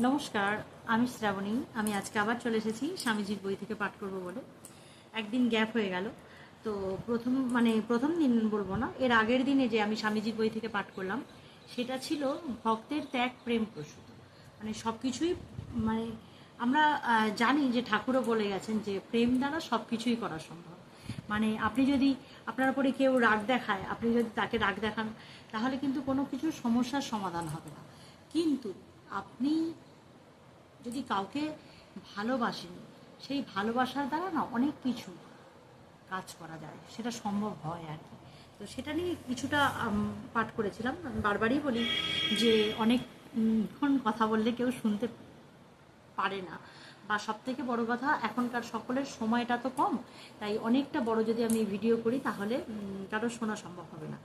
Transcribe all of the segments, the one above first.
নমস্কার, আমি শ্রাবণী। আমি আজকে আবার চলে এসেছি স্বামীজির বই থেকে পাঠ করব বলে। একদিন গ্যাপ হয়ে গেল। তো প্রথম মানে প্রথম দিন বলব না, এর আগের দিনে যে আমি স্বামীজির বই থেকে পাঠ করলাম, সেটা ছিল ভক্তের ত্যাগ, প্রেম, প্রসূত। মানে সব কিছুই মানে আমরা জানি যে ঠাকুরও বলে গেছেন যে প্রেম দ্বারা সব কিছুই করা সম্ভব। মানে আপনি যদি আপনার উপরে কেউ রাগ দেখায়, আপনি যদি তাকে রাগ দেখান, তাহলে কিন্তু কোনো কিছু সমস্যার সমাধান হবে না। কিন্তু আপনি যদি কাউকে ভালোবাসেন, সেই ভালোবাসার দ্বারা না অনেক কিছু কাজ করা যায়। সেটা সম্ভব হয় আর কি। তো সেটা নিয়ে কিছুটা পাঠ করেছিলাম। বারবারই বলি যে অনেকক্ষণ কথা বললে কেউ শুনতে পারে না। বা সব থেকে বড় কথা, এখনকার সকলের সময়টা তো কম, তাই অনেকটা বড় যদি আমি ভিডিও করি, তাহলে কারও শোনা সম্ভব হবে না।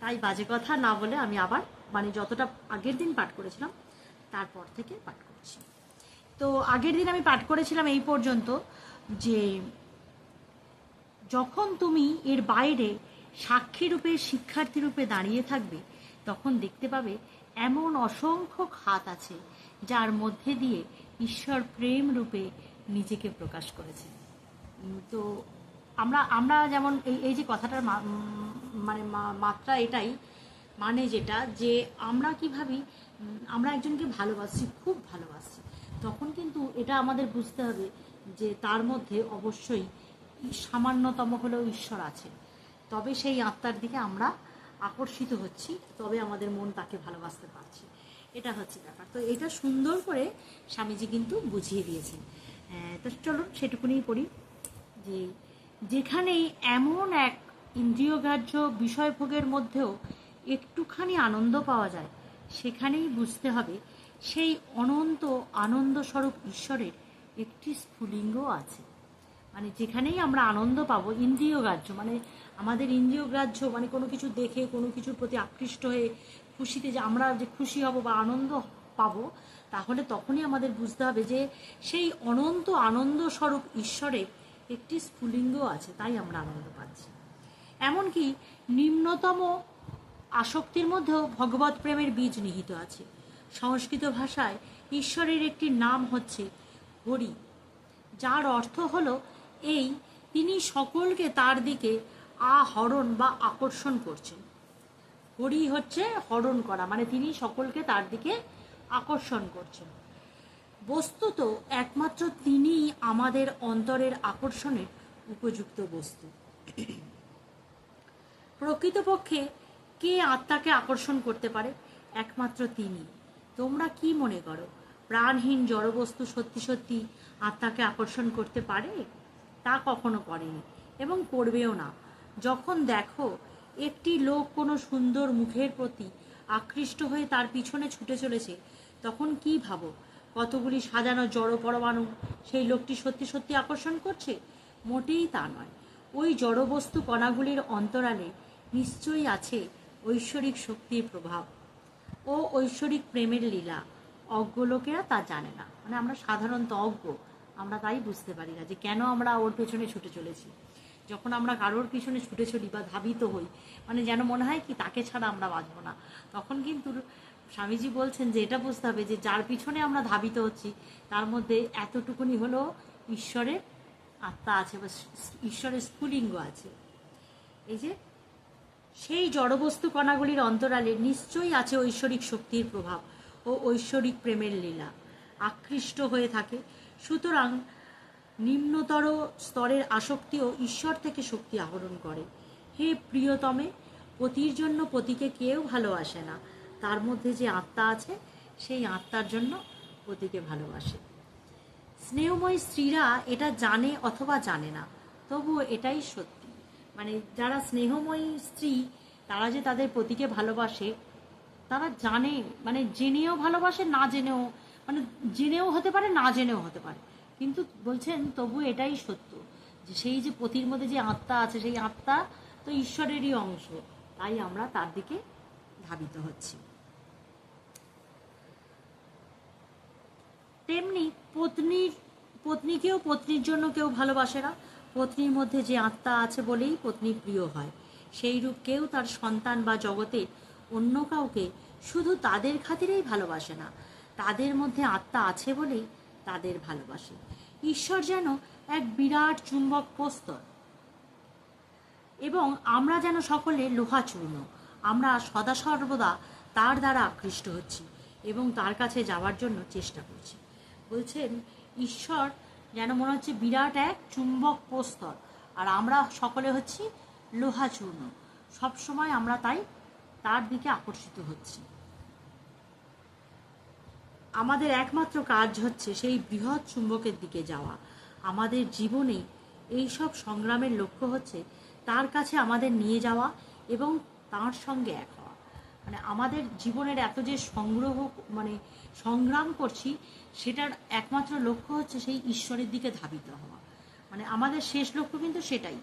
তাই বাজে কথা না বলে আমি আবার মানে যতটা আগের দিন পাঠ করেছিলাম তারপর থেকে পাঠ করছি। তো আগের দিন আমি পাঠ করেছিলাম এই পর্যন্ত যে যখন তুমি এর বাইরে সাক্ষী রূপে, শিক্ষার্থী রূপে দাঁড়িয়ে থাকবে, তখন দেখতে পাবে এমন অসংখ্য খাত আছে যার মধ্যে দিয়ে ঈশ্বর প্রেম রূপে নিজেকে প্রকাশ করেছে। তো আমরা আমরা যেমন এই এই যে কথাটার মানে মাত্রা এটাই মানে যেটা যে আমরা কি ভাবি আমরা একজনকে ভালোবাসি, খুব ভালোবাসি। তখন কিন্তু এটা আমাদের বুঝতে হবে যে তার মধ্যে অবশ্যই সামান্যতম হলেও ঈশ্বর আছে। তবে সেই আত্মার দিকে আমরা আকর্ষিত হচ্ছি, তবে আমাদের মন তাকে ভালোবাসতে পারছি। এটা হচ্ছে ব্যাপার। তো এটা সুন্দর করে স্বামীজি কিন্তু বুঝিয়ে দিয়েছেন। তো চলুন সেটুকুনি পড়ি যে যেখানেই এমন এক ইন্দ্রিয়গ্রাহ্য বিষয়ভোগের মধ্যেও একটুখানি আনন্দ পাওয়া যায় সেখানেই বুঝতে হবে সেই অনন্ত আনন্দস্বরূপ ঈশ্বরের একটি স্ফুলিঙ্গ আছে। মানে যেখানেই আমরা আনন্দ পাবো ইন্দ্রিয়গ্রাহ্য মানে আমাদের ইন্দ্রিয়গ্রাহ্য মানে কোনো কিছু দেখে, কোনো কিছুর প্রতি আকৃষ্ট হয়ে খুশিতে যে আমরা যে খুশি হব বা আনন্দ পাবো, তাহলে তখনই আমাদের বুঝতে হবে যে সেই অনন্ত আনন্দ স্বরূপ ঈশ্বরের একটি স্ফুলিঙ্গ আছে, তাই আমরা আনন্দ পাচ্ছি। এমনকি নিম্নতম আসক্তির মধ্যেও ভগবত প্রেমের বীজ নিহিত আছে। সংস্কৃত ভাষায় ঈশ্বরের একটি নাম হচ্ছে হরি। যার অর্থ হল এই তিনি সকলকে তার দিকে আহরণ বা আকর্ষণ করছেন। হরি হচ্ছে হরণ করা মানে তিনি সকলকে তার দিকে আকর্ষণ করছেন। বস্তুত একমাত্র তিনিই আমাদের অন্তরের আকর্ষণের উপযুক্ত বস্তু। প্রকৃতপক্ষে কে আত্মাকে আকর্ষণ করতে পারে? একমাত্র তিনি। তোমরা কি মনে করো? প্রাণহীন জড়বস্তু সত্যি সত্যি আত্মাকে আকর্ষণ করতে পারে? তা কখনো করেনি এবং করবেও না। যখন দেখো একটি লোক কোনো সুন্দর মুখের প্রতি আকৃষ্ট হয়ে তার পিছনে ছুটে চলেছে, তখন কি ভাবো? কতগুলি সাজানো জড় পরমাণু সেই লোকটি সত্যি সত্যি আকর্ষণ করছে? মোটেই তা নয়। ওই জড়বস্তু কণাগুলির অন্তরালে নিশ্চয়ই আছে ঐশ্বরিক শক্তির প্রভাব ও ঐশ্বরিক প্রেমের লীলা। অজ্ঞ লোকেরা তা জানে না। মানে আমরা সাধারণত অজ্ঞ। আমরা তাই বুঝতে পারি না যে কেন আমরা ওর পেছনে ছুটে চলেছি। যখন আমরা কারোর পিছনে ছুটে চলি বা ধাবিত হই মানে যেন মনে হয় কি তাকে ছাড়া আমরা বাঁচব না। তখন কিন্তু স্বামীজি বলছেন যে এটা বুঝতে হবে যে যার পিছনে আমরা ধাবিত হচ্ছি, তার মধ্যে এতটুকুনি হলো ঈশ্বরের আত্মা আছে বা ঈশ্বরের স্ফুলিঙ্গ আছে। এই যে সেই জড়বস্তু কণাগুলির অন্তরালে নিশ্চয়ই আছে ঐশ্বরিক শক্তির প্রভাব ও ঐশ্বরিক প্রেমের লীলা। আকৃষ্ট হয়ে থাকে। সুতরাং নিম্নতর স্তরের আসক্তিও ঈশ্বর থেকে শক্তি আহরণ করে। হে প্রিয়তমে, পতির জন্য পতিকে কেউ ভালোবাসে না। তার মধ্যে যে আত্মা আছে, সেই আত্মার জন্য পতিকে ভালোবাসে। স্নেহময় স্ত্রীরা এটা জানে অথবা জানে না, তবুও এটাই সত্যি। মানে যারা স্নেহময়ী স্ত্রী, তারা যে তাদের পতিকে ভালোবাসে, তারা জানে মানে জেনেও ভালোবাসে, না জেনেও মানে জেনেও হতে পারে, না জেনেও হতে পারে। কিন্তু বলছেন, তবু এটাই সত্য যে সেই যে পতির মধ্যে যে আত্মা আছে, সেই আত্মা তো ঈশ্বরেরই অংশ। তাই আমরা তার দিকে ধাবিত হচ্ছি। তেমনি পত্নীর, পত্নীকেও, পত্নীর জন্য কেউ ভালোবাসে না। পত্নীর মধ্যে যে আত্মা আছে বলেই পত্নী প্রিয় হয়। সেই রূপ কেউ তার সন্তান বা জগতে অন্য কাউকে শুধু তাদের খাতিরেই ভালোবাসে না, তাদের মধ্যে আত্মা আছে বলেই তাদের ভালোবাসে। ঈশ্বর যেন এক বিরাট চুম্বক প্রস্তর। এবং আমরা যেন সকলে লোহা চূর্ণ, আমরা সদা সর্বদা তার দ্বারা আকৃষ্ট হচ্ছি এবং তার কাছে যাওয়ার জন্য চেষ্টা করছি। বলছেন, ঈশ্বর যেন মনে হচ্ছে বিরাট এক চুম্বক প্রস্তর। আর আমরা সকলে হচ্ছি লোহা চূর্ণ। সবসময় আমরা তাই তার দিকে আকর্ষিত হচ্ছি। আমাদের একমাত্র কাজ হচ্ছে সেই বৃহৎ চুম্বকের দিকে যাওয়া। আমাদের জীবনে এই সব সংগ্রামের লক্ষ্য হচ্ছে তার কাছে আমাদের নিয়ে যাওয়া এবং তার সঙ্গে এক মানে আমাদের জীবনের এত যে সংগ্রহ মানে সংগ্রাম করছি সেটার একমাত্র লক্ষ্য হচ্ছে সেই ঈশ্বরের দিকে ধাবিত হওয়া। মানে আমাদের শেষ লক্ষ্য কিন্তু সেটাই।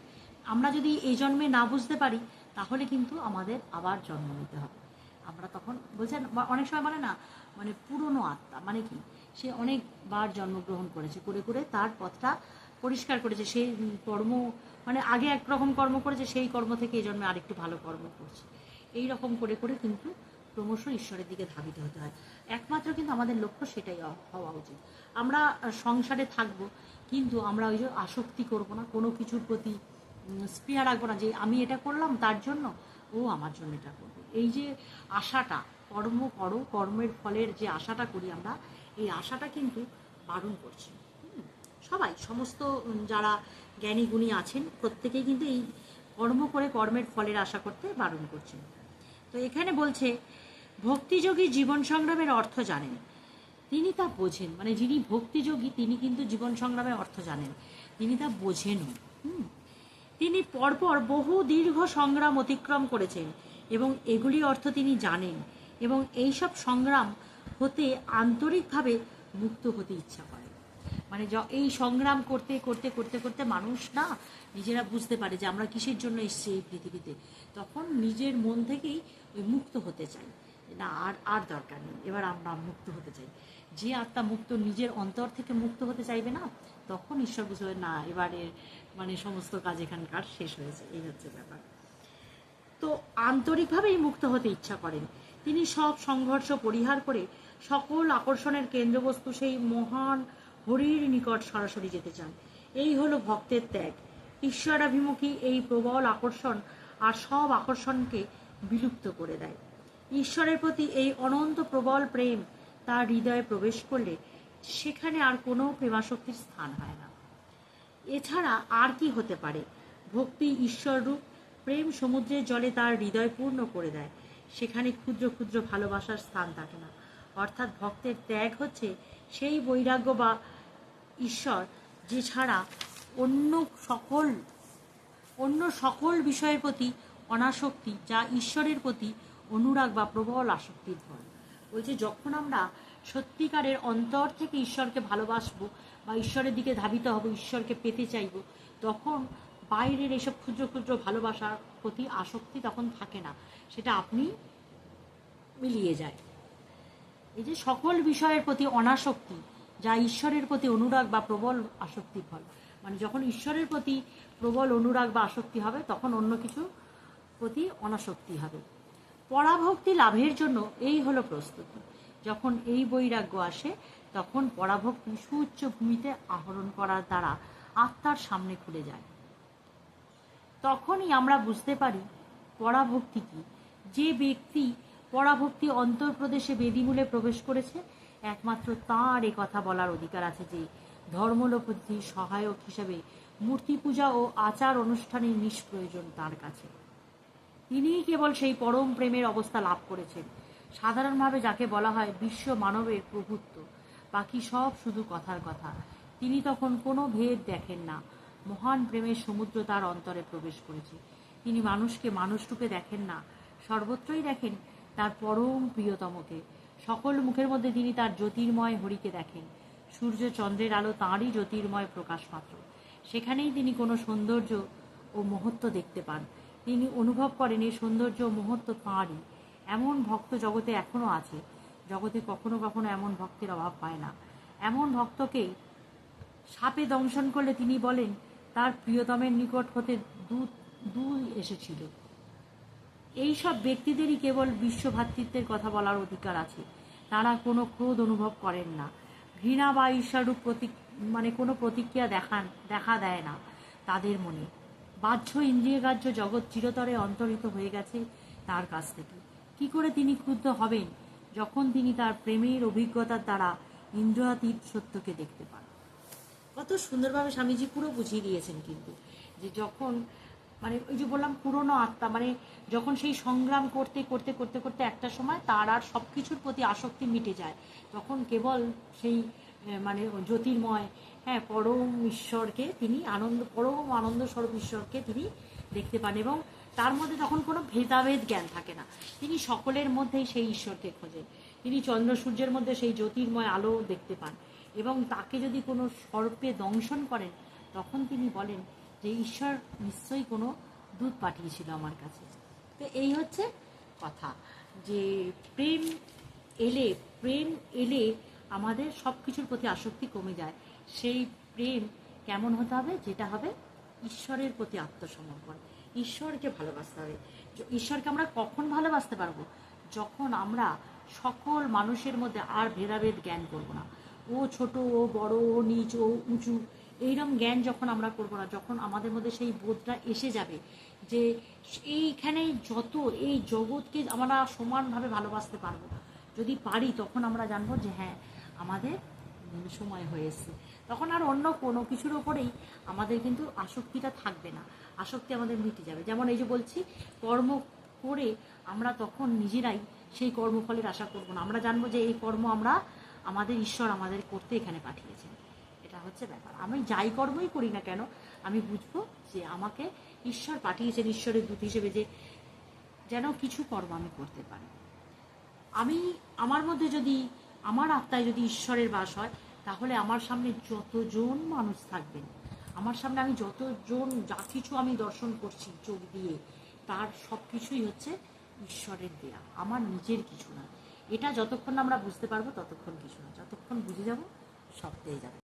আমরা যদি এই জন্মে না বুঝতে পারি তাহলে কিন্তু আমাদের আবার জন্ম নিতে হবে। আমরা তখন বলছেন অনেক সময় বলে না মানে পুরনো আত্মা মানে কি? সে অনেকবার জন্মগ্রহণ করেছে করে করে তার পথটা পরিষ্কার করেছে সে উম, কর্ম মানে আগে একরকম কর্ম করেছে সেই কর্ম থেকে এই জন্মে আরেকটু ভালো কর্ম করছে। এই রকম করে করে কিন্তু ক্রমশ ঈশ্বরের দিকে ধাবিত হতে হয়। একমাত্র কিন্তু আমাদের লক্ষ্য সেটাই হওয়া উচিত। আমরা সংসারে থাকব, কিন্তু আমরা ওই যে আসক্তি করব না, কোনো কিছুর প্রতি স্পৃহা রাখব না যে আমি এটা করলাম তার জন্য, ও আমার জন্য এটা করবে। এই যে আশাটা, কর্ম করো, কর্মের ফলের যে আশাটা করি আমরা, এই আশাটা কিন্তু বারণ করছি। সবাই, সমস্ত যারা জ্ঞানী গুণী আছেন, প্রত্যেকেই কিন্তু এই কর্ম করে কর্মের ফলের আশা করতে বারণ করছেন। তো এখানে বলছে, ভক্তিযোগী জীবন সংগ্রামের অর্থ জানেন। তিনি তা বোঝেন। মানে যিনি ভক্তিযোগী, তিনি কিন্তু জীবন সংগ্রামের অর্থ জানেন। তিনি তা বোঝেনও। তিনি পরপর বহু দীর্ঘ সংগ্রাম অতিক্রম করেছেন এবং এগুলি অর্থ তিনি জানেন এবং এইসব সংগ্রাম হতে আন্তরিকভাবে মুক্ত হতে ইচ্ছা করে। মানে এই সংগ্রাম করতে করতে করতে করতে মানুষ না নিজেরা বুঝতে পারে যে আমরা কিসের জন্য এসেছি এই পৃথিবীতে। তখন নিজের মন থেকেই ওই মুক্ত হতে চাই। না, আর আর দরকার নেই। এবার আমরা মুক্ত হতে চাই। যে আত্মা মুক্ত, নিজের অন্তর থেকে মুক্ত হতে চাইবে না, তখন ঈশ্বর বুঝবে না এবারে মানে সমস্ত কাজ এখানকার শেষ হয়েছে। এই হচ্ছে ব্যাপার। তো আন্তরিকভাবেই মুক্ত হতে ইচ্ছা করেন। তিনি সব সংঘর্ষ পরিহার করে সকল আকর্ষণের কেন্দ্রবস্তু সেই মহান হরির নিকট সরাসরি যেতে চান। এই হলো ভক্তের ত্যাগ। ঈশ্বরাভিমুখী এই প্রবল আকর্ষণ আর সব আকর্ষণকে বিলুপ্ত করে দেয়। ঈশ্বরের প্রতি এই অনন্ত প্রবল প্রেম তার হৃদয়ে প্রবেশ করলে সেখানে আর কোনো প্রেমাশক্তির স্থান হয় না। এছাড়া আর কি হতে পারে? ভক্তি ঈশ্বররূপ প্রেম সমুদ্রের জলে তার হৃদয় পূর্ণ করে দেয়। সেখানে ক্ষুদ্র ক্ষুদ্র ভালোবাসার স্থান থাকে না। অর্থাৎ ভক্তের ত্যাগ হচ্ছে সেই বৈরাগ্য বা ঈশ্বর যে ছাড়া অন্য সকল অন্য সকল বিষয়ের প্রতি অনাসক্তি, যা ঈশ্বরের প্রতি অনুরাগ বা প্রবল আসক্তির ফল। বলছে যখন আমরা সত্যিকারের অন্তর থেকে ঈশ্বরকে ভালোবাসবো বা ঈশ্বরের দিকে ধাবিত হব, ঈশ্বরকে পেতে চাইব, তখন বাইরের এসব ক্ষুদ্র ক্ষুদ্র ভালোবাসার প্রতি আসক্তি তখন থাকে না। সেটা আপনি মিলিয়ে যায়। এই যে সকল বিষয়ের প্রতি অনাসক্তি, যা ঈশ্বরের প্রতি অনুরাগ বা প্রবল আসক্তি ফল মানে যখন ঈশ্বরের প্রতি প্রবল অনুরাগ বা আসক্তি হবে, তখন অন্য কিছু প্রতি অনাসক্তি হবে। পরাভক্তি লাভের জন্য এই হলো প্রস্তুতি। যখন এই বৈরাগ্য আসে, তখন পরাভক্তি সুউচ্চ ভূমিতে আহরণ করার দ্বারা আত্মার সামনে খুলে যায়। তখনই আমরা বুঝতে পারি পরাভক্তি কি। যে ব্যক্তি পরাভক্তি অন্তর্প্রদেশে বেদিমূলে প্রবেশ করেছে, একমাত্র তাঁর এ কথা বলার অধিকার আছে যে ধর্মলোপদ্ধি সহায়ক হিসাবে মূর্তি পূজা ও আচার অনুষ্ঠানের নিষ্প্রয়োজন তার কাছে। তিনিই কেবল সেই পরম প্রেমের অবস্থা লাভ করেছেন। সাধারণভাবে যাকে বলা হয় বিশ্ব মানবের প্রভুত্ব, বাকি সব শুধু কথার কথা। তিনি তখন কোনো ভেদ দেখেন না। মহান প্রেমের সমুদ্র তার অন্তরে প্রবেশ করেছে। তিনি মানুষকে মানুষরূপে দেখেন না, সর্বত্রই দেখেন তার পরম প্রিয়তমকে। সকল মুখের মধ্যে তিনি তার জ্যোতির্ময় হরিকে দেখেন। সূর্য চন্দ্রের আলো তাঁরই জ্যোতির্ময় প্রকাশ মাত্র সেখানেই তিনি কোনো সৌন্দর্য ও মহত্ব দেখতে পান। তিনি অনুভব করেন এই সৌন্দর্য ও মহত্ব তাঁরই। এমন ভক্ত জগতে এখনও আছে, জগতে কখনো কখনো এমন ভক্তের অভাব পায় না। এমন ভক্তকেই সাপে দংশন করলে তিনি বলেন, তার প্রিয়তমের নিকট হতে দূত দূর এসেছিল। এই সব ব্যক্তিদেরই কেবল বিশ্ব ভ্রাতৃত্বের কথা বলার অধিকার আছে। তারা কোনো ক্রোধ অনুভব করেন না। ঘৃণা বা ঈর্ষারূপ প্রতি মানে কোনো প্রতিক্রিয়া দেখান দেখা দেয় না তাদের মনে। বাহ্য ইন্দ্রিয়গ্রাহ্য জগৎ চিরতরে অন্তরিত হয়ে গেছে তার কাছ থেকে। কি করে তিনি ক্রুদ্ধ হবেন যখন তিনি তার প্রেমের অভিজ্ঞতার দ্বারা ইন্দ্রিয়াতীত সত্যকে দেখতে পান? কত সুন্দরভাবে স্বামীজি পুরো বুঝিয়ে দিয়েছেন কিন্তু যে যখন মানে ওই যে বললাম পুরনো আত্মা মানে যখন সেই সংগ্রাম করতে করতে করতে করতে একটা সময় তার আর সব কিছুর প্রতি আসক্তি মিটে যায়। তখন কেবল সেই মানে জ্যোতির্ময় হ্যাঁ পরম ঈশ্বরকে তিনি আনন্দ, পরম আনন্দ স্বরূপ ঈশ্বরকে তিনি দেখতে পান এবং তার মধ্যে তখন কোনো ভেদাভেদ জ্ঞান থাকে না। তিনি সকলের মধ্যেই সেই ঈশ্বরকে খোঁজেন তিনি চন্দ্র সূর্যের মধ্যে সেই জ্যোতির্ময় আলো দেখতে পান এবং তাকে যদি কোনো সর্পে দংশন করেন, তখন তিনি বলেন যে ঈশ্বর নিশ্চয়ই কোনো দুধ পাঠিয়েছিল আমার কাছে। তো এই হচ্ছে কথা যে প্রেম এলে প্রেম এলে আমাদের সব কিছুর প্রতি আসক্তি কমে যায়। সেই প্রেম কেমন হতে হবে? যেটা হবে ঈশ্বরের প্রতি আত্মসমর্পণ। ঈশ্বরকে ভালোবাসতে হবে। ঈশ্বরকে আমরা কখন ভালোবাসতে পারব? যখন আমরা সকল মানুষের মধ্যে আর ভেদাভেদ জ্ঞান করব না। ও ছোট, ও বড়, ও নিচ, ও উঁচু এইরকম জ্ঞান যখন আমরা করব না, যখন আমাদের মধ্যে সেই বোধটা এসে যাবে যে এইখানে যত এই জগৎকে আমরা সমানভাবে ভালোবাসতে পারব, যদি পারি তখন আমরা জানব যে হ্যাঁ আমাদের সময় হয়ে তখন আর অন্য কোনো কিছুর ওপরেই আমাদের কিন্তু আসক্তিটা থাকবে না, আসক্তি আমাদের মিটে যাবে। যেমন এই যে বলছি, কর্ম করে আমরা তখন নিজেরাই সেই কর্মফলের আশা করব না। আমরা জানব যে এই কর্ম আমরা, আমাদের ঈশ্বর আমাদের করতে এখানে পাঠিয়েছেন। হচ্ছে ব্যাপার। আমি যাই কর্মই করি না কেন, আমি বুঝব যে আমাকে ঈশ্বর পাঠিয়েছেন ঈশ্বরের দূত হিসেবে যে যেন কিছু কর্ম আমি করতে পারি। আমি, আমার মধ্যে যদি, আমার আত্মায় যদি ঈশ্বরের বাস হয়, তাহলে আমার সামনে যতজন মানুষ থাকবেন, আমার সামনে আমি যতজন, যা কিছু আমি দর্শন করছি চোখ দিয়ে, তার সব কিছুই হচ্ছে ঈশ্বরের দেয়া। আমার নিজের কিছু না এটা যতক্ষণ আমরা বুঝতে পারব, ততক্ষণ কিছু না যতক্ষণ বুঝে যাব, সব পেয়ে যাবে।